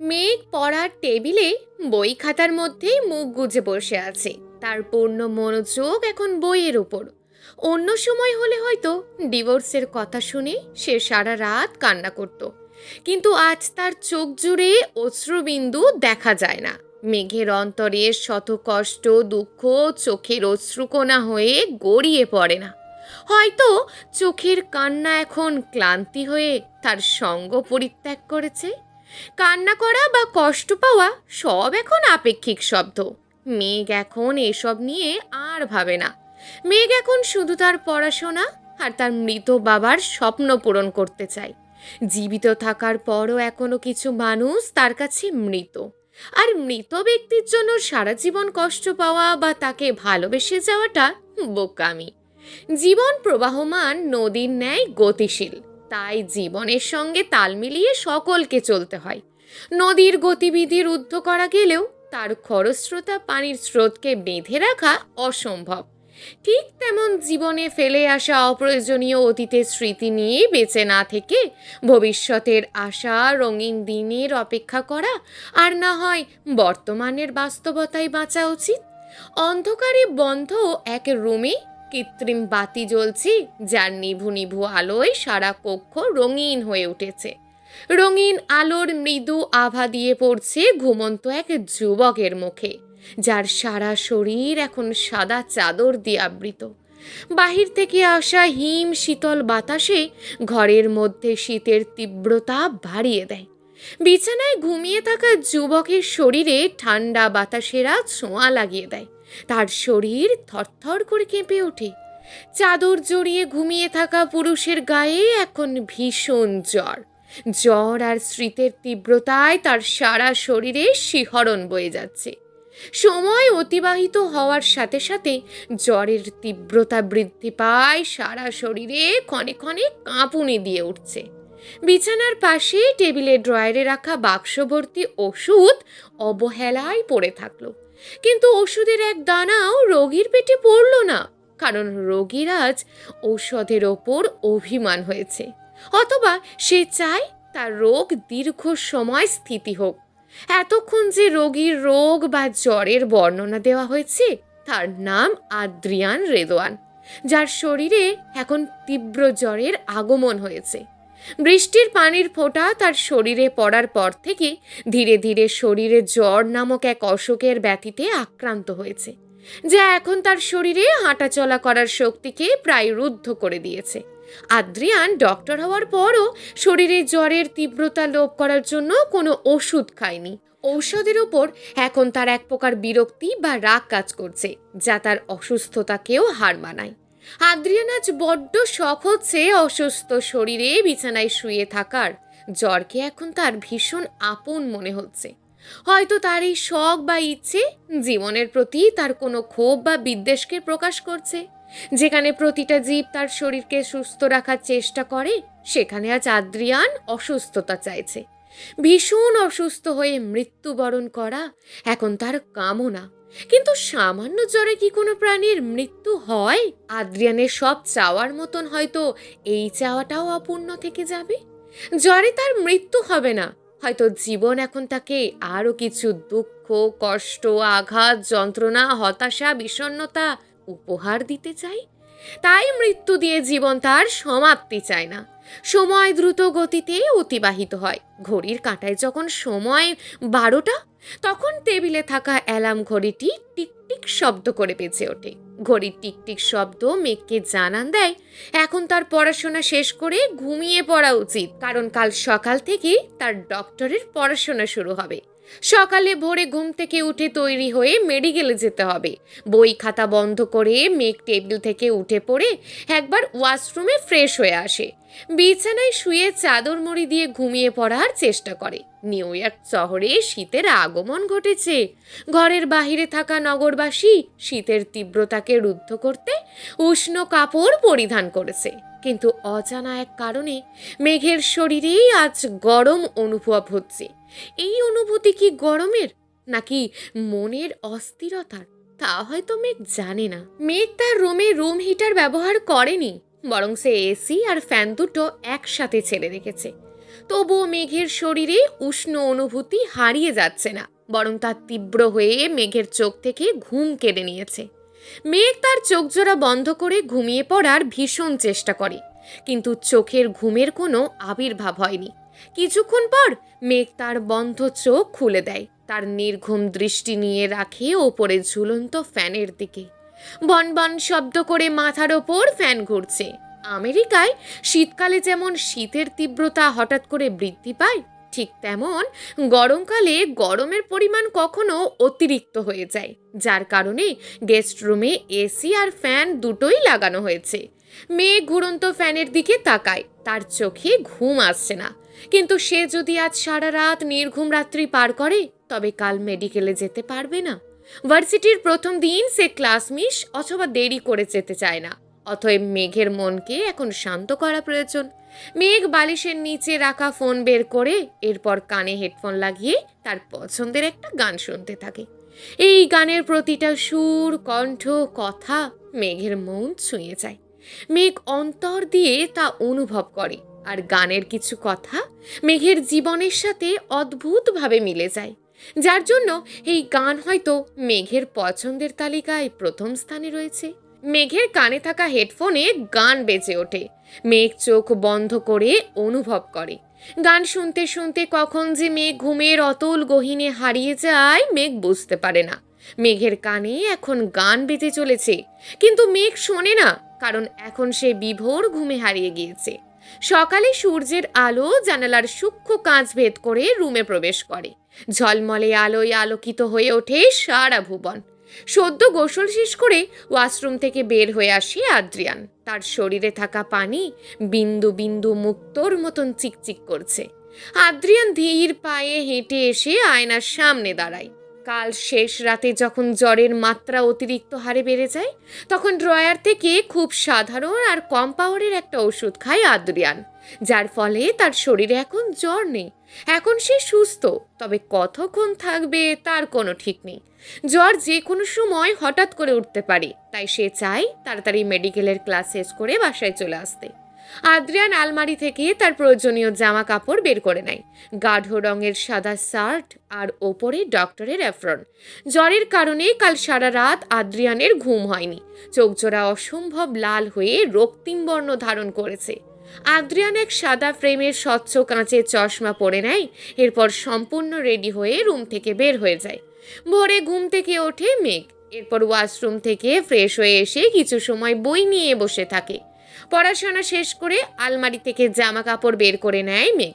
মেঘ পড়ার টেবিলে বই খাতার মধ্যেই মুখ গুজে বসে আছে। তার পূর্ণ মনোযোগ এখন বইয়ের উপর। অন্য সময় হলে হয়তো ডিভোর্সের কথা শুনে সে সারা রাত কান্না করত। কিন্তু আজ তার চোখ জুড়ে অশ্রুবিন্দু দেখা যায় না। মেঘের অন্তরে শত কষ্ট, দুঃখ চোখের অশ্রুকোনা হয়ে গড়িয়ে পড়ে না। হয়তো চোখের কান্না এখন ক্লান্তি হয়ে তার সঙ্গ পরিত্যাগ করেছে। কান্না করা বা কষ্ট পাওয়া সব এখন আপেক্ষিক শব্দ। মেঘ এখন এসব নিয়ে আর ভাবে না। মেঘ এখন শুধু তার পড়াশোনা আর তার মৃত বাবার স্বপ্ন পূরণ করতে চায়। জীবিত থাকার পরও এখনও কিছু মানুষ তার কাছে মৃত। আর মৃত ব্যক্তির জন্য সারা জীবন কষ্ট পাওয়া বা তাকে ভালোবেসে যাওয়াটা বোকামি। জীবন প্রবাহমান, নদীর ন্যায় গতিশীল। তাই জীবনের সঙ্গে তাল মিলিয়ে সকলকে চলতে হয়। নদীর গতিবিধি রুদ্ধ করা গেলেও তার খরস্রোতা পানির স্রোতকে বেঁধে রাখা অসম্ভব। ঠিক তেমন জীবনে ফেলে আসা অপ্রয়োজনীয় অতীতের স্মৃতি নিয়ে বেঁচে না থেকে ভবিষ্যতের আশা, রঙিন দিনের অপেক্ষা করা আর না হয় বর্তমানের বাস্তবতায় বাঁচা উচিত। অন্ধকারে বন্ধ এক রুমে কৃত্রিম বাতি জ্বলছে, যার নিভু নিভু আলোয় সারা কক্ষ রঙিন হয়ে উঠেছে। রঙিন আলোর মৃদু আভা দিয়ে পড়ছে ঘুমন্ত এক যুবকের মুখে, যার সারা শরীর এখন সাদা চাদর দিয়ে আবৃত। বাহির থেকে আসা হিম শীতল বাতাসে ঘরের মধ্যে শীতের তীব্রতা বাড়িয়ে দেয়। বিছানায় ঘুমিয়ে থাকা যুবকের শরীরে ঠান্ডা বাতাসেরা ছোঁয়া লাগিয়ে দেয়। তার শরীর থরথর করে কেঁপে ওঠে। চাদর জড়িয়ে ঘুমিয়ে থাকা পুরুষের গায়ে এখন ভীষণ জ্বর। জ্বর আর স্মৃতের তীব্রতায় তার সারা শরীরে শিহরণ বয়ে যাচ্ছে। সময় অতিবাহিত হওয়ার সাথে সাথে জ্বরের তীব্রতা বৃদ্ধি পায়, সারা শরীরে ক্ষণে ক্ষণে কাঁপুনি দিয়ে উঠছে। বিছানার পাশে টেবিলে ড্রয়ারে রাখা বাক্স ভর্তি ওষুধ অবহেলায় পড়ে থাকল। কিন্তু ওষুধের এক দানাও রোগীর পেটে পড়ল না, কারণ রোগীর আজ ঔষধের ওপর অভিমান হয়েছে। অথবা সে চায় তার রোগ দীর্ঘ সময় স্থিতি হোক। এতক্ষণ যে রোগীর রোগ বা জ্বরের বর্ণনা দেওয়া হয়েছে, তার নাম আদ্রিয়ান রেদোয়ান, যার শরীরে এখন তীব্র জ্বরের আগমন হয়েছে। বৃষ্টির পানির ফোঁটা তার শরীরে পড়ার পর থেকে ধীরে ধীরে শরীরে জ্বর নামক এক অসুখের ব্যথিতে আক্রান্ত হয়েছে, যা এখন তার শরীরে হাঁটাচলা করার শক্তিকে প্রায় রুদ্ধ করে দিয়েছে। আদ্রিয়ান ডক্টর হওয়ার পরও শরীরে জ্বরের তীব্রতা লোপ করার জন্য কোনো ওষুধ খায়নি। ঔষধের ওপর এখন তার এক প্রকার বিরক্তি বা রাগ কাজ করছে, যা তার অসুস্থতাকেও হার মানায়। আদ্রিয়ান আজ বড্ড শখ হচ্ছে অসুস্থ শরীরে বিছানায় শুয়ে থাকার। জ্বরকে এখন তার ভীষণ আপন মনে হচ্ছে। হয়তো তার এই শখ বা ইচ্ছে জীবনের প্রতি তার কোনো ক্ষোভ বা বিদ্বেষকে প্রকাশ করছে। যেখানে প্রতিটা জীব তার শরীরকে সুস্থ রাখার চেষ্টা করে, সেখানে আজ আদ্রিয়ান অসুস্থতা চাইছে। ভীষণ অসুস্থ হয়ে মৃত্যুবরণ করা এখন তার কামনা। কিন্তু সামান্য জ্বরে কি কোনো প্রাণীর মৃত্যু হয়? আদ্রিয়ানের সব চাওয়ার মতন হয়তো এই চাওয়াটাও অপূর্ণ থেকে যাবে। জ্বরে তার মৃত্যু হবে না। হয়তো জীবন এখন তাকে আরও কিছু দুঃখ, কষ্ট, আঘাত, যন্ত্রণা, হতাশা বিষণ্নতা উপহার দিতে চাই তাই মৃত্যু দিয়ে জীবন তার সমাপ্তি চায় না। সময় দ্রুত গতিতে অতিবাহিত হয়। ঘড়ির কাঁটায় যখন সময় বারোটা, তখন টেবিলে থাকা অ্যালার্ম ঘড়িটি টিকটিক শব্দ করে বেজে ওঠে। ঘড়ির টিকটিক শব্দ মেঘকে জানান দেয়, এখন তার পড়াশোনা শেষ করে ঘুমিয়ে পড়া উচিত, কারণ কাল সকাল থেকে তার ডক্টরের পড়াশোনা শুরু হবে। সকালে ভোরে ঘুম থেকে উঠে তৈরি হয়ে মেডিকেলে যেতে হবে। বই খাতা বন্ধ করে মেঘ টেবিল থেকে উঠে পড়ে একবার ওয়াশরুমে ফ্রেশ হয়ে আসে। বিছানায় শুয়ে চাদর মুড়ি দিয়ে ঘুমিয়ে পড়ার চেষ্টা করে। নিউ ইয়র্ক শহরে শীতের আগমন ঘটেছে। ঘরের বাহিরে থাকা নগরবাসী শীতের তীব্রতাকে রুদ্ধ করতে উষ্ণ কাপড় পরিধান করেছে। কিন্তু অজানা এক কারণে মেঘের শরীরেই আজ গরম অনুভব হচ্ছে। এই অনুভূতি কি গরমের, নাকি মনের অস্থিরতার? তা হয়তো মেঘ জানে না। মেঘ তার রুমে রুম হিটার ব্যবহার করেনি, বরং সে এসি আর ফ্যান দুটো একসাথে ছেড়ে রেখেছে। তবুও মেঘের শরীরে উষ্ণ অনুভূতি হারিয়ে যাচ্ছে না, বরং তার তীব্র হয়ে মেঘের চোখ থেকে ঘুম কেড়ে নিয়েছে। মেঘ তার চোখ জোড়া বন্ধ করে ঘুমিয়ে পড়ার ভীষণ চেষ্টা করে, কিন্তু চোখের ঘুমের কোনো আবির্ভাব হয়নি। কিছুক্ষণ পর মেঘ তার বন্ধ চোখ খুলে দেয়। তার নির্ঘুম দৃষ্টি নিয়ে রাখে ওপরে ঝুলন্ত ফ্যানের দিকে। বন বন শব্দ করে মাথার ওপর ফ্যান ঘুরছে। আমেরিকায় শীতকালে যেমন শীতের তীব্রতা হঠাৎ করে বৃদ্ধি পায়, ঠিক তেমন গরমকালে গরমের পরিমাণ কখনো অতিরিক্ত হয়ে যায়, যার কারণে গেস্ট রুমে এসি আর ফ্যান দুটোই লাগানো হয়েছে। মেয়ে ঘুরন্ত ফ্যানের দিকে তাকায়, তার চোখে ঘুম আসছে না। কিন্তু সে যদি আজ সারা রাত নির্ঘুম রাত্রি পার করে, তবে কাল মেডিকেলে যেতে পারবে না। ভার্সিটির প্রথম দিন সে ক্লাস মিস অথবা দেরি করে যেতে চায় না। অতএব মেঘের মনকে এখন শান্ত করা প্রয়োজন। মেঘ বালিশের নিচে রাখা ফোন বের করে এরপর কানে হেডফোন লাগিয়ে তার পছন্দের একটা গান শুনতে থাকে। এই গানের প্রতিটা সুর, কণ্ঠ, কথা মেঘের মন ছুঁয়ে যায়। মেঘ অন্তর দিয়ে তা অনুভব করে। আর গানের কিছু কথা মেঘের জীবনের সাথে অদ্ভুতভাবে মিলে যায়। যার জন্য এই গান হয়তো মেঘের পছন্দের তালিকায় প্রথম স্থানে রয়েছে। মেঘের কানে থাকা হেডফোনে গান বেজে ওঠে। মেঘ চোখ বন্ধ করে অনুভব করে। গান শুনতে শুনতে কখন যে মেঘ ঘুমের অতল গহিনে হারিয়ে যায়, মেঘ বুঝতে পারে না। মেঘের কানে এখন গান বেজে চলেছে। কিন্তু মেঘ শোনে না, কারণ এখন সে বিভোর ঘুমে হারিয়ে গিয়েছে। সকালে সূর্যের আলো জানালার সূক্ষ্ম কাঁচ ভেদ করে রুমে প্রবেশ করে। ঝলমলে আলোয় আলোকিত হয়ে ওঠে সারা ভুবন। সদ্য গোসল শেষ করে ওয়াশরুম থেকে বের হয়ে আসে আদ্রিয়ান। তার শরীরে থাকা পানি বিন্দু বিন্দু মুক্তোর মতন চিকচিক করছে। আদ্রিয়ান ধীর পায়ে হেঁটে এসে আয়নার সামনে দাঁড়ায়। কাল শেষ রাতে যখন জ্বরের মাত্রা অতিরিক্ত হারে বেড়ে যায়, তখন ড্রয়ার থেকে খুব সাধারণ আর কম পাওয়ারের একটা ওষুধ খায় আদ্রিয়ান, যার ফলে তার শরীরে এখন জ্বর নেই। এখন সে সুস্থ, তবে কতক্ষণ থাকবে তার কোনো ঠিক নেই। জ্বর যে কোনো সময় হঠাৎ করে উঠতে পারে, তাই সে চায় তাড়াতাড়ি মেডিকেলের ক্লাস শেষ করে বাসায় চলে আসতে। আদ্রিয়ান আলমারি থেকে তার প্রয়োজনীয় জামা কাপড় বের করে নেয়। গাঢ় রঙের সাদা শার্ট আর ওপরে ডক্টরের অ্যাফ্রন। জ্বরের কারণে কাল সারা রাত আদ্রিয়ানের ঘুম হয়নি। চোখজোড়া অসম্ভব লাল হয়ে রক্তিম বর্ণ ধারণ করেছে। আদ্রিয়ান এক সাদা ফ্রেমের স্বচ্ছ কাঁচের চশমা পরে নেয়, এরপর সম্পূর্ণ রেডি হয়ে রুম থেকে বের হয়ে যায়। ভোরে ঘুম থেকে ওঠে মেঘ। এরপর ওয়াশরুম থেকে ফ্রেশ হয়ে এসে কিছু সময় বই নিয়ে বসে থাকে। পড়াশোনা শেষ করে আলমারি থেকে জামা কাপড় বের করে নেয় মেঘ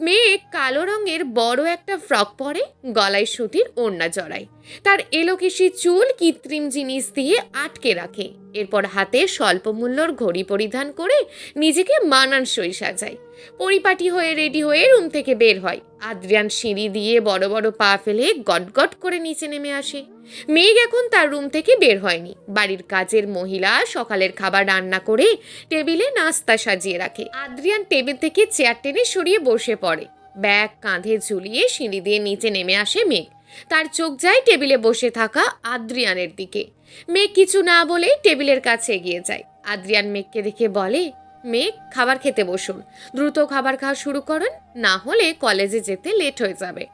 মেঘ কালো রঙের বড় একটা ফ্রক পরে, গলায় সুতির ওড়না জড়ায়। তার এলোকেশি চুল কৃত্রিম জিনিস দিয়ে আটকে রাখে। এরপর হাতে স্বল্প মূল্যর ঘড়ি পরিধান করে নিজেকে মানানসই সাজায়। পরিপাটি হয়ে রেডি হয়ে রুম থেকে বের হয়। আদ্রিয়ান সিঁড়ি দিয়ে বড় বড় পা ফেলে গটগট করে নিচে নেমে আসে। মেঘ এখন তার রুম থেকে বের হয়নি। বাড়ির কাজের মহিলা সকালের খাবার রান্না করে টেবিলে নাস্তা সাজিয়ে রাখে। আদ্রিয়ান টেবিল থেকে চেয়ার টেনে সরিয়ে বসে পড়ে। ব্যাগ কাঁধে ঝুলিয়ে সিঁড়ি দিয়ে নিচে নেমে আসে মেঘ। তার চোখ যায় টেবিলে বসে থাকা আদ্রিয়ানের দিকে। মেঘ কিছু না বলেই টেবিলের কাছে এগিয়ে যায়। আদ্রিয়ান মেঘকে দেখে বলে মেঘ খাবার খেতে বসুন। দ্রুত খাবার খাওয়া শুরু করেন, না হলে কলেজে যেতে লেট হয়ে যাবে।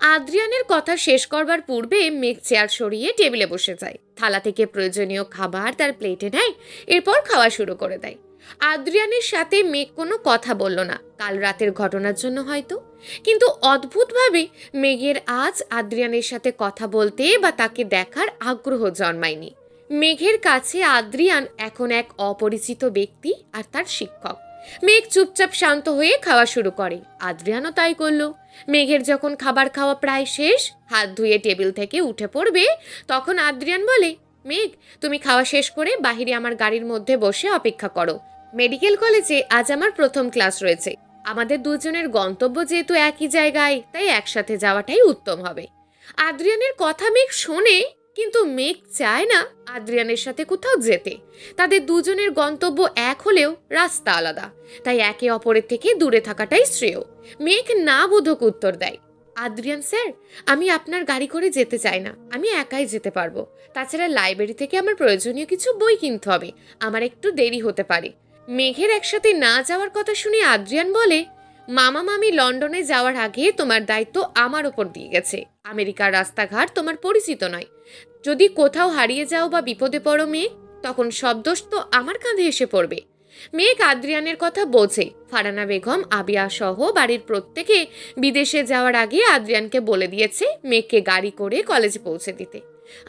আদ্রিয়ানের কথা শেষ করবার পূর্বে মেঘ চেয়ার সরিয়ে টেবিলে বসে যায়। থালা থেকে প্রয়োজনীয় খাবার তার প্লেটে নেয়, এরপর খাওয়া শুরু করে দেয়। আদ্রিয়ানের সাথে মেঘ কোনো কথা বলল না। কাল রাতের ঘটনার জন্য হয়তো। কিন্তু অদ্ভুতভাবে মেঘের আজ আদ্রিয়ানের সাথে কথা বলতে বা তাকে দেখার আগ্রহ জন্মায়নি। মেঘের কাছে আদ্রিয়ান এখন এক অপরিচিত ব্যক্তি আর তার শিক্ষক। মেঘ চুপচাপ শান্ত হয়ে খাওয়া শুরু করে। আদ্রিয়ানও তাই করল। মেঘের যখন খাবার খাওয়া প্রায় শেষ, হাত ধুয়ে টেবিল থেকে উঠে পড়বে, তখন আদ্রিয়ান বলে, মেঘ, তুমি খাওয়া শেষ করে বাহিরে আমার গাড়ির মধ্যে বসে অপেক্ষা করো। মেডিকেল কলেজে আজ আমার প্রথম ক্লাস রয়েছে। আমাদের দুজনের গন্তব্য যেহেতু একই জায়গায়, তাই একসাথে যাওয়াটাই উত্তম হবে। আদ্রিয়ানের কথা মেঘ শোনে কিন্তু মেঘ চায় না আদ্রিয়ানের সাথে কোথাও যেতে। তাদের দুজনের গন্তব্য এক হলেও রাস্তা আলাদা। তাই একে অপরের থেকে দূরে থাকাটাই শ্রেয়। মেঘ না বোধক উত্তর দেয়, আদ্রিয়ান স্যার, আমি আপনার গাড়ি করে যেতে চাই না, আমি একাই যেতে পারব। তাছাড়া লাইব্রেরি থেকে আমার প্রয়োজনীয় কিছু বই কিনতে হবে, আমার একটু দেরি হতে পারে। মেঘের একসাথে না যাওয়ার কথা শুনে আদ্রিয়ান বলে, মামা মামি লন্ডনে যাওয়ার আগে তোমার দায়িত্ব আমার ওপর দিয়ে গেছে। আমেরিকার রাস্তাঘাট তোমার পরিচিত নয়। যদি কোথাও হারিয়ে যাও বা বিপদে পড়ো মেঘ তখন সব দোষ তো আমার কাঁধে এসে পড়বে। মেঘ আদ্রিয়ানের কথা বোঝে। ফারানা বেগম, আবিয়া সহ বাড়ির প্রত্যেকে বিদেশে যাওয়ার আগে আদ্রিয়ানকে বলে দিয়েছে মেয়েকে গাড়ি করে কলেজে পৌঁছে দিতে।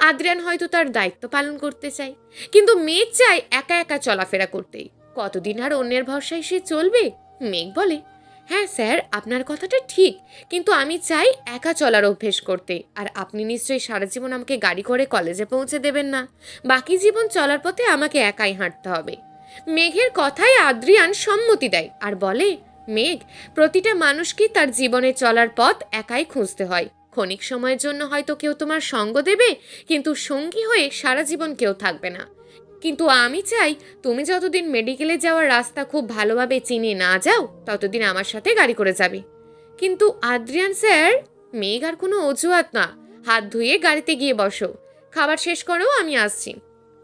আদ্রিয়ান হয়তো তার দায়িত্ব পালন করতে চায়, কিন্তু মেয়ে চায় একা একা চলাফেরা করতেই। কতদিন আর অন্যের ভরসায় সে চলবে? মেঘ বলে। হ্যাঁ স্যার, আপনার কথাটা ঠিক। কিন্তু আমি চাই একা চলার অভ্যেস করতে। আর আপনি নিশ্চয়ই সারা জীবন আমাকে গাড়ি করে কলেজে পৌঁছে দেবেন না। বাকি জীবন চলার পথে আমাকে একাই হাঁটতে হবে। মেঘের কথায় আদ্রিয়ান সম্মতি দেয় আর বলে, মেঘ, প্রতিটা মানুষকে তার জীবনে চলার পথ একাই খুঁজতে হয়। ক্ষণিক সময়ের জন্য হয়তো কেউ তোমার সঙ্গ দেবে, কিন্তু সঙ্গী হয়ে সারা জীবন কেউ থাকবে না। কিন্তু আমি চাই তুমি যতদিন মেডিকেলে যাওয়ার রাস্তা খুব ভালোভাবে চিনে না যাও, ততদিন আমার সাথে গাড়ি করে যাবে। কিন্তু আদ্রিয়ান স্যার, মেঘ আর কোনো অজুহাত না। হাত ধুয়ে গাড়িতে গিয়ে বসো। খাবার শেষ করো, আমি আসছি।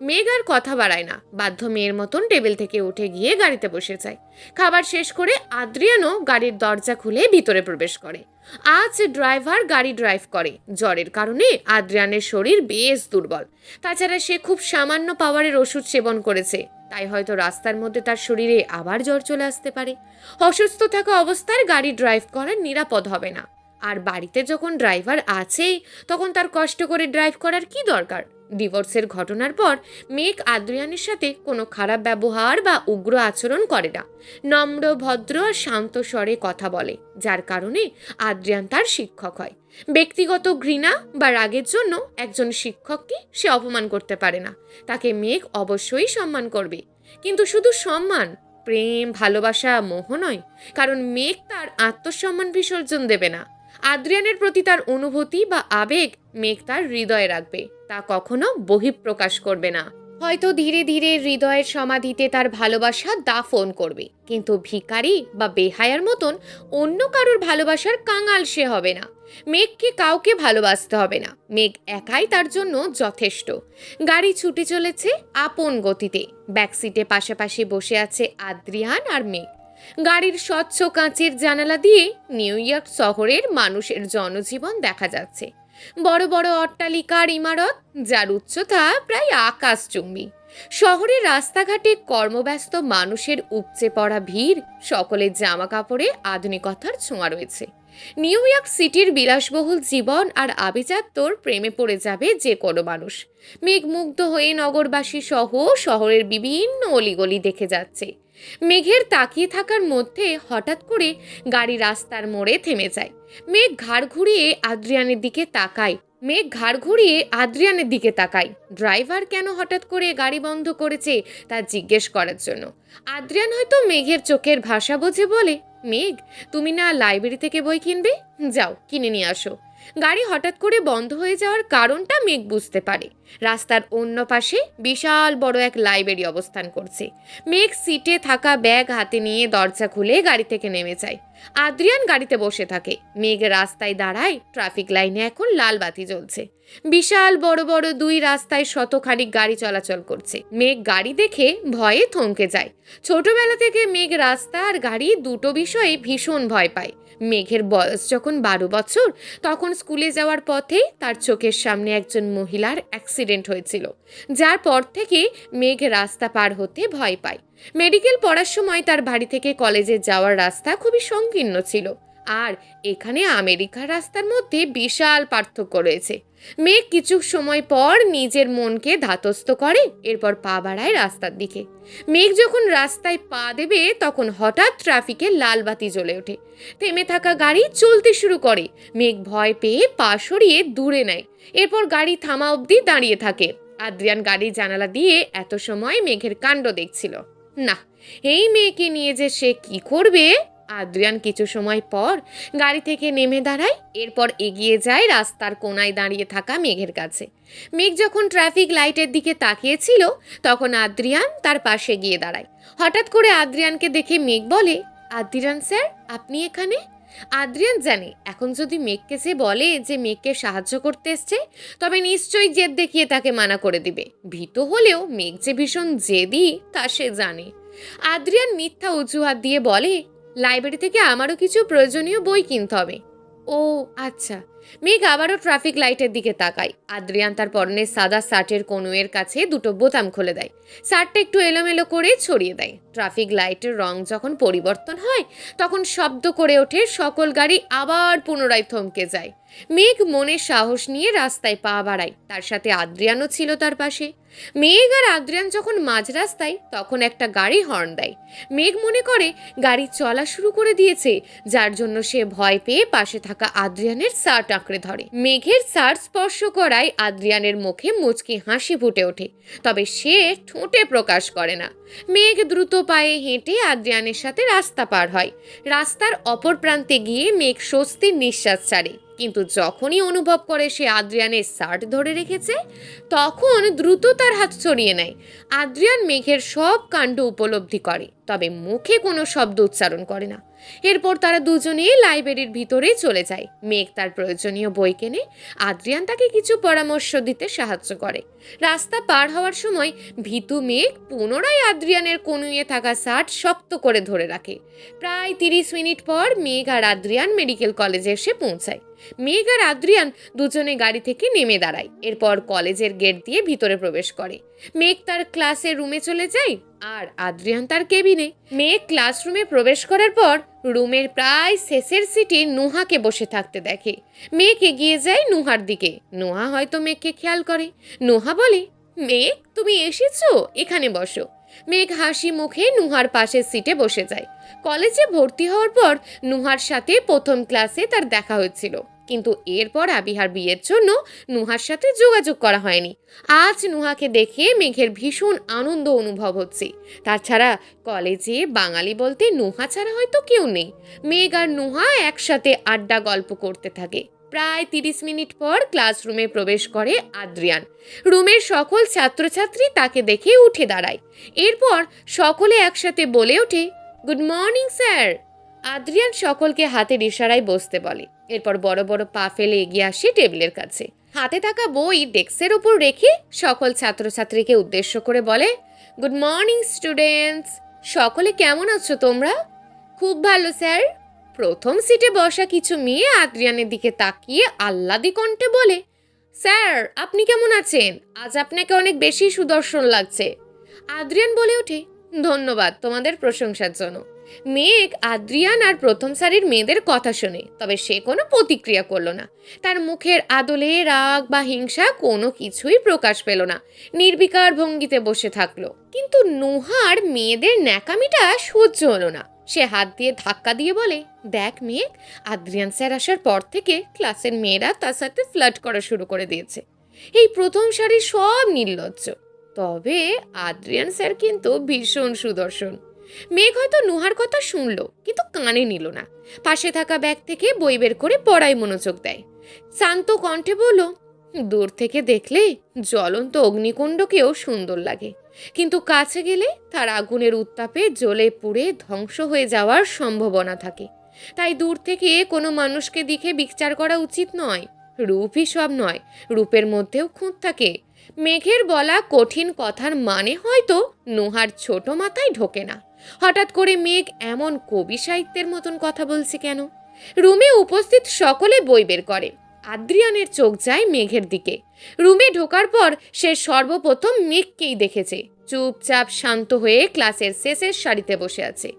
মেঘ আর কথা বাড়ায় না। বাধ্য মেয়ের মতন টেবিল থেকে উঠে গিয়ে গাড়িতে বসে যায়। খাবার শেষ করে আদ্রিয়ানও গাড়ির দরজা খুলে ভিতরে প্রবেশ করে। আজ ড্রাইভার গাড়ি ড্রাইভ করে। জ্বরের কারণে আদ্রিয়ানের শরীর বেশ দুর্বল। তাছাড়া সে খুব সামান্য পাওয়ারের ওষুধ সেবন করেছে। তাই হয়তো রাস্তার মধ্যে তার শরীরে আবার জ্বর চলে আসতে পারে। অসুস্থ থাকা অবস্থায় গাড়ি ড্রাইভ করা নিরাপদ হবে না। আর বাড়িতে যখন ড্রাইভার আছেই তখন তার কষ্ট করে ড্রাইভ করার কি দরকার? ডিভোর্সের ঘটনার পর মেঘ আদ্রিয়ানের সাথে কোনো খারাপ ব্যবহার বা উগ্র আচরণ করে না। নম্র, ভদ্র আর শান্ত স্বরে কথা বলে, যার কারণে আদ্রিয়ান তার শিক্ষক হয়। ব্যক্তিগত ঘৃণা বা রাগের জন্য একজন শিক্ষককে সে অপমান করতে পারে না। তাকে মেঘ অবশ্যই সম্মান করবে। কিন্তু শুধু সম্মান, প্রেম, ভালোবাসা, মোহ নয়, কারণ মেঘ তার আত্মসম্মান বিসর্জন দেবে না। আদ্রিয়ানের প্রতি তার অনুভূতি বা আবেগ মেঘ তার হৃদয়ে রাখবে, তা কখনো বহিঃপ্রকাশ করবে না। হয়তো ধীরে ধীরে হৃদয়ের সমাধিতে তার ভালোবাসা দাফন করবে, কিন্তু ভিখারি বা বেহায়ার মতন অন্য কারোর ভালোবাসার কাঙাল সে হবে না। মেঘকে কাউকে ভালোবাসতে হবে না, মেঘ একাই তার জন্য যথেষ্ট। গাড়ি ছুটে চলেছে আপন গতিতে, ব্যাকসিটে পাশাপাশি বসে আছে আদ্রিয়ান আর মেঘ। গাড়ির স্বচ্ছ কাঁচের জানালা দিয়ে নিউ ইয়র্ক শহরের মানুষের জনজীবন দেখা যাচ্ছে। বড় বড় অট্টালিকার ইমারত, যার উচ্চতা প্রায় আকাশচুম্বী শহরের রাস্তাঘাটে কর্মব্যস্ত মানুষের উপচে পড়া ভিড়, সকলের জামা কাপড়ে আধুনিকতার ছোঁয়া রয়েছে। নিউ ইয়র্ক সিটির বিলাসবহুল জীবন আর আভিজাত্যর প্রেমে পড়ে যাবে যে কোনো মানুষ। মেঘমুগ্ধ হয়ে নগরবাসী সহ শহরের বিভিন্ন অলিগলি দেখে যাচ্ছে। মেঘের তাকিয়ে থাকার মধ্যে হঠাৎ করে গাড়ি রাস্তার মোড়ে থেমে যায়। মেঘ ঘাড় ঘুরিয়ে আদ্রিয়ানের দিকে তাকায়। মেঘ ঘাড় ঘুরিয়ে আদ্রিয়ানের দিকে তাকায়। ড্রাইভার কেন হঠাৎ করে গাড়ি বন্ধ করেছে তা জিজ্ঞেস করার জন্য। আদ্রিয়ান হয়তো মেঘের চোখের ভাষা বোঝে বলে, মেঘ, তুমি না লাইব্রেরি থেকে বই কিনবে? যাও, কিনে নিয়ে আসো। গাড়ি হঠাৎ করে বন্ধ হয়ে যাওয়ার কারণটা মেঘ বুঝতে পারে। রাস্তার অন্য পাশে বিশাল বড় এক লাইব্রেরি অবস্থান করছে। মেঘ সিটে থাকা ব্যাগ হাতে নিয়ে দরজা খুলে গাড়ি থেকে নেমে যায়। আদ্রিয়ান গাড়িতে বসে থাকে। মেঘ রাস্তায় দাঁড়ায়, ট্রাফিক লাইনে এখন লাল বাতি জ্বলছে। বিশাল বড় বড় দুই রাস্তায় শতখানিক গাড়ি চলাচল করছে। মেঘ গাড়ি দেখে ভয়ে থমকে যায়। ছোটবেলা থেকে মেঘ রাস্তা আর গাড়ি দুটো বিষয়ে ভীষণ ভয় পায়। মেঘের বয়স যখন বারো বছর, তখন স্কুলে যাওয়ার পথে তার চোখের সামনে একজন মহিলার অ্যাক্সিডেন্ট হয়েছিল, যার পর থেকে মেঘ রাস্তা পার হতে ভয় পায়। মেডিকেল পড়ার সময় তার বাড়ি থেকে কলেজে যাওয়ার রাস্তা খুবই সংকীর্ণ ছিল। আর এখানে আমেরিকার রাস্তার মধ্যে বিশাল পার্থক্য রয়েছে। মেঘ কিছু সময় পর নিজের মনকে ধাতস্থ করে, এরপর পা বাড়ায় রাস্তার দিকে। মেঘ যখন রাস্তায় পা দেবে, তখন হঠাৎ ট্রাফিকে লাল বাতি জ্বলে ওঠে। থেমে থাকা গাড়ি চলতে শুরু করে। মেঘ ভয় পেয়ে পা সরিয়ে দূরে নেয়। এরপর গাড়ি থামা অবধি দাঁড়িয়ে থাকে। আদ্রিয়ান গাড়ির জানালা দিয়ে এত সময় মেঘের কাণ্ড দেখছিল। না এই মেয়েকে নিয়ে যে সে কি করবে? আদ্রিয়ান কিছু সময় পর গাড়ি থেকে নেমে দাঁড়ায়, এরপর এগিয়ে যায় রাস্তার কোনায় দাঁড়িয়ে থাকা মেঘের কাছে। মেঘ যখন ট্রাফিক লাইটের দিকে তাকিয়েছিল, তখন আদ্রিয়ান তার পাশে গিয়ে দাঁড়ায়। হঠাৎ করে আদ্রিয়ানকে দেখে মেঘ বলে, আদ্রিয়ান স্যার, আপনি এখানে? আদ্রিয়ান জানে, এখন যদি মেঘকে সে বলে যে মেঘকে সাহায্য করতে এসছে, তবে নিশ্চয়ই জেদ দেখিয়ে তাকে মানা করে দিবে। ভীত হলেও মেঘ যে ভীষণ জেদি, তা সে জানে। আদ্রিয়ান মিথ্যা অজুহাত দিয়ে বলে লাইব্রেরি থেকে আমারও কিছু প্রয়োজনীয় বই কিনতে হবে। ও আচ্ছা। মেঘ আবারও ট্রাফিক লাইটের দিকে তাকায়। আদ্রিয়ান তার পরনে সাদা শার্টের কনুয়ের কাছে দুটো বোতাম খুলে দেয়। শার্টটা একটু এলোমেলো করে ছড়িয়ে দেয়। ট্রাফিক লাইটের রং যখন পরিবর্তন হয়, তখন শব্দ করে ওঠে, সকল গাড়ি আবার পুনরায় থমকে যায়। মেঘ মনে সাহস নিয়ে রাস্তায় পা বাড়ায়। তার সাথে আদ্রিয়ানও ছিল তার পাশে। মেঘ আর আদ্রিয়ান যখন মাঝ রাস্তায়, তখন একটা গাড়ি হর্ন দেয়। মেঘ মনে করে, গাড়ি চলা শুরু করে দিয়েছে, যার জন্য সে ভয় পেয়ে পাশে থাকা আদ্রিয়ানের শার্ট আঁকড়ে ধরে। মেঘের শার্ট স্পর্শ করায় আদ্রিয়ানের মুখে মুচকি হাসি ফুটে ওঠে, তবে সে ঠোঁটে প্রকাশ করে না। মেঘ দ্রুত পায়ে হেঁটে আদ্রিয়ানের সাথে রাস্তা পার হয়। রাস্তার অপর প্রান্তে গিয়ে মেঘ স্বস্তির নিঃশ্বাস ছাড়ে। কিন্তু যখনই অনুভব করে সে আদ্রিয়ানের শার্ট ধরে রেখেছে, তখন দ্রুত তার হাত ছড়িয়ে নেয়। আদ্রিয়ান মেঘের সব কাণ্ড উপলব্ধি করে। তবে মুখে কোনো শব্দ উচ্চারণ করে না। এরপর তারা দুজনেই লাইব্রেরির ভিতরে চলে যায়। মেঘ তার প্রয়োজনীয় বই কেনে, আদ্রিয়ান তাকে কিছু পরামর্শ দিতে সাহায্য করে। রাস্তা পার হওয়ার সময় ভীতু মেঘ পুনরায় আদ্রিয়ানের কনুয়ে থাকা শার্ট শক্ত করে ধরে রাখে। প্রায় তিরিশ মিনিট পর মেঘ আর আদ্রিয়ান মেডিকেল কলেজে এসে পৌঁছায়। মেঘ আর আদ্রিয়ান দুজনে গাড়ি থেকে নেমে দাঁড়ায়। এরপর কলেজের গেট দিয়ে ভিতরে প্রবেশ করে। মেঘ তার ক্লাসের রুমে চলে যায়। আর আদ্রিয়ান তার কেবিনে মেঘ ক্লাসরুমে প্রবেশ করার পর রুমের প্রায় শেষের সিটে নুহাকে বসে থাকতে দেখে। মেঘ এগিয়ে যায় নুহার দিকে। নুহা হয়তো মেঘকে খেয়াল করে। নুহা বলে মেঘ তুমি এসেছ? এখানে বসো। মেঘ হাসি মুখে নুহার পাশের সিটে বসে যায়। কলেজে ভর্তি হওয়ার পর নুহার সাথে প্রথম ক্লাসে তার দেখা হয়েছিল। কিন্তু এরপর আবিহার বিয়ের জন্য নুহার সাথে যোগাযোগ করা হয়নি। আজ নুহাকে দেখে মেঘের ভীষণ আনন্দ অনুভব হচ্ছে। তাছাড়া কলেজে বাঙালি বলতে নুহা ছাড়া হয়তো কেউ নেই। মেঘ আর নুহা একসাথে আড্ডা গল্প করতে থাকে। প্রায় তিরিশ মিনিট পর ক্লাসরুমে প্রবেশ করে আদ্রিয়ান। রুমের সকল ছাত্রছাত্রী তাকে দেখে উঠে দাঁড়ায়। এরপর সকলে একসাথে বলে ওঠে, গুড মর্নিং, স্যার। আদ্রিয়ান সকলকে হাতের ইশারায় বসতে বলে। এরপর বড় বড় পা ফেলে এগিয়ে আসে টেবিলের কাছে। হাতে থাকা বই ডেস্কের উপর রেখে সকল ছাত্রছাত্রীকে উদ্দেশ্য করে বলে, গুড মর্নিং, স্টুডেন্টস। সকলে কেমন আছো তোমরা? খুব ভালো, স্যার। প্রথম সিটে বসা কিছু মেয়ে আদ্রিয়ানের দিকে তাকিয়ে আহ্লাদি কণ্ঠে বলে, স্যার, আপনি কেমন আছেন? আজ আপনাকে অনেক বেশি সুদর্শন লাগছে। আদ্রিয়ান বলে ওঠে, ধন্যবাদ তোমাদের প্রশংসার জন্য। মেঘ আদ্রিয়ান আর প্রথম সারির মেয়েদের কথা শোনে, তবে সে কোনো প্রতিক্রিয়া করল না। তার মুখের আদলে রাগ বা হিংসা কোনো কিছুই প্রকাশ পেল না। নির্বিকার ভঙ্গিতে বসে থাকল। কিন্তু নুহার মেয়েদের ন্যাকামিটা সহ্য হলো না। সে হাত দিয়ে ধাক্কা দিয়ে বলে, দেখ মেঘ, আদ্রিয়ান স্যার আসার পর থেকে ক্লাসের মেয়েরা তার সাথে ফ্লার্ট করা শুরু করে দিয়েছে। এই প্রথম সারি সব নির্লজ্জ। তবে আদ্রিয়ান স্যার কিন্তু ভীষণ সুদর্শন। মেঘ হয়তো নুহার কথা শুনলো, কিন্তু কানে নিল না। পাশে থাকা ব্যাগ থেকে বই বের করে পড়ায় মনোযোগ দেয়। শান্ত কণ্ঠে বলল, দূর থেকে দেখলে জ্বলন্ত অগ্নিকুণ্ডকেও সুন্দর লাগে। কিন্তু কাছে গেলে তার আগুনের উত্তাপে জ্বলে পুড়ে ধ্বংস হয়ে যাওয়ার সম্ভাবনা থাকে। তাই দূর থেকে কোনো মানুষকে দেখে বিচার করা উচিত নয়। রূপই সব নয়, রূপের মধ্যেও খুঁত থাকে। মেঘের বলা কঠিন কথার মানে হয়তো নোহার ছোট মাথায় ঢোকে না। হঠাৎ করে মেঘ এমন কবি সাহিত্যের মতন কথা বলছে কেন? রুমে উপস্থিত সকলে বই বের করে। আদ্রিয়ানের চোখ যায় মেঘের দিকে। রুমে ঢোকার পর সে সর্বপ্রথম মেঘকেই দেখেছে। চুপচাপ শান্ত হয়ে ক্লাসের শেষের সারিতে বসে আছে।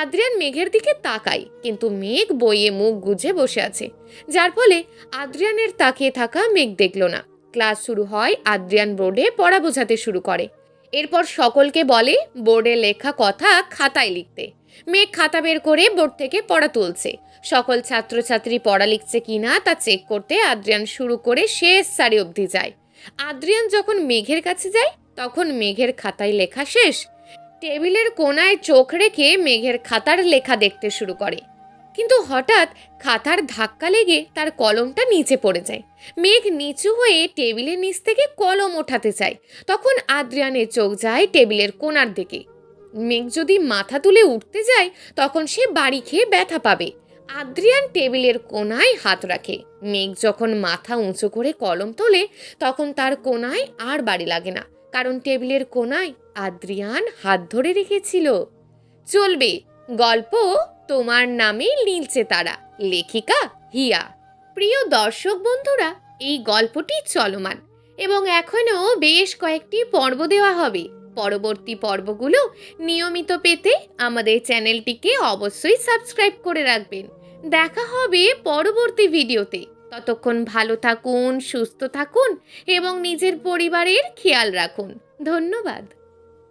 আদ্রিয়ান মেঘের দিকে তাকায়, কিন্তু মেঘ বইয়ে মুখ গুজে বসে আছে। যার ফলে আদ্রিয়ানের তাকিয়ে থাকা মেঘ দেখল না। ক্লাস শুরু হয় আদ্রিয়ান বোর্ডে পড়া বোঝাতে শুরু করে। এরপর সকলকে বলে, বোর্ডে লেখা কথা খাতায় লিখতে। মেঘ খাতা বের করে বোর্ড থেকে পড়া তুলছে। সকল ছাত্রছাত্রী পড়া লিখছে কিনা তা চেক করতে আদ্রিয়ান শুরু করে শেষ সারি অবধি যায়। আদ্রিয়ান যখন মেঘের কাছে যায়, তখন মেঘের খাতায় লেখা শেষ। টেবিলের কোনায় চোখ রেখে মেঘের খাতার লেখা দেখতে শুরু করে। কিন্তু হঠাৎ খাতার ধাক্কা লেগে তার কলমটা নিচে পড়ে যায়। মেঘ নিচু হয়ে টেবিলের নিচ থেকে কলম ওঠাতে চায়। তখন আদ্রিয়ানের চোখ যায় টেবিলের কোনার দিকে। মেঘ যদি মাথা তুলে উঠতে যায়, তখন সে বাড়ি খেয়ে ব্যথা পাবে। আদ্রিয়ান টেবিলের কোনায় হাত রাখে। মেঘ যখন মাথা উঁচু করে কলম তোলে, তখন তার কোনায় আর বাড়ি লাগে না। কারণ টেবিলের কোনায় আদ্রিয়ান হাত ধরে রেখেছিল। চলবে গল্প তোমার নামে নীলছে তারা। লেখিকা হিয়া। প্রিয় দর্শক বন্ধুরা, এই গল্পটি চলমান এবং এখনও বেশ কয়েকটি পর্ব দেওয়া হবে। পরবর্তী পর্বগুলো নিয়মিত পেতে আমাদের চ্যানেলটিকে অবশ্যই সাবস্ক্রাইব করে রাখবেন। দেখা হবে পরবর্তী ভিডিওতে। ততক্ষণ ভালো থাকুন, সুস্থ থাকুন এবং নিজের পরিবারের খেয়াল রাখুন। ধন্যবাদ।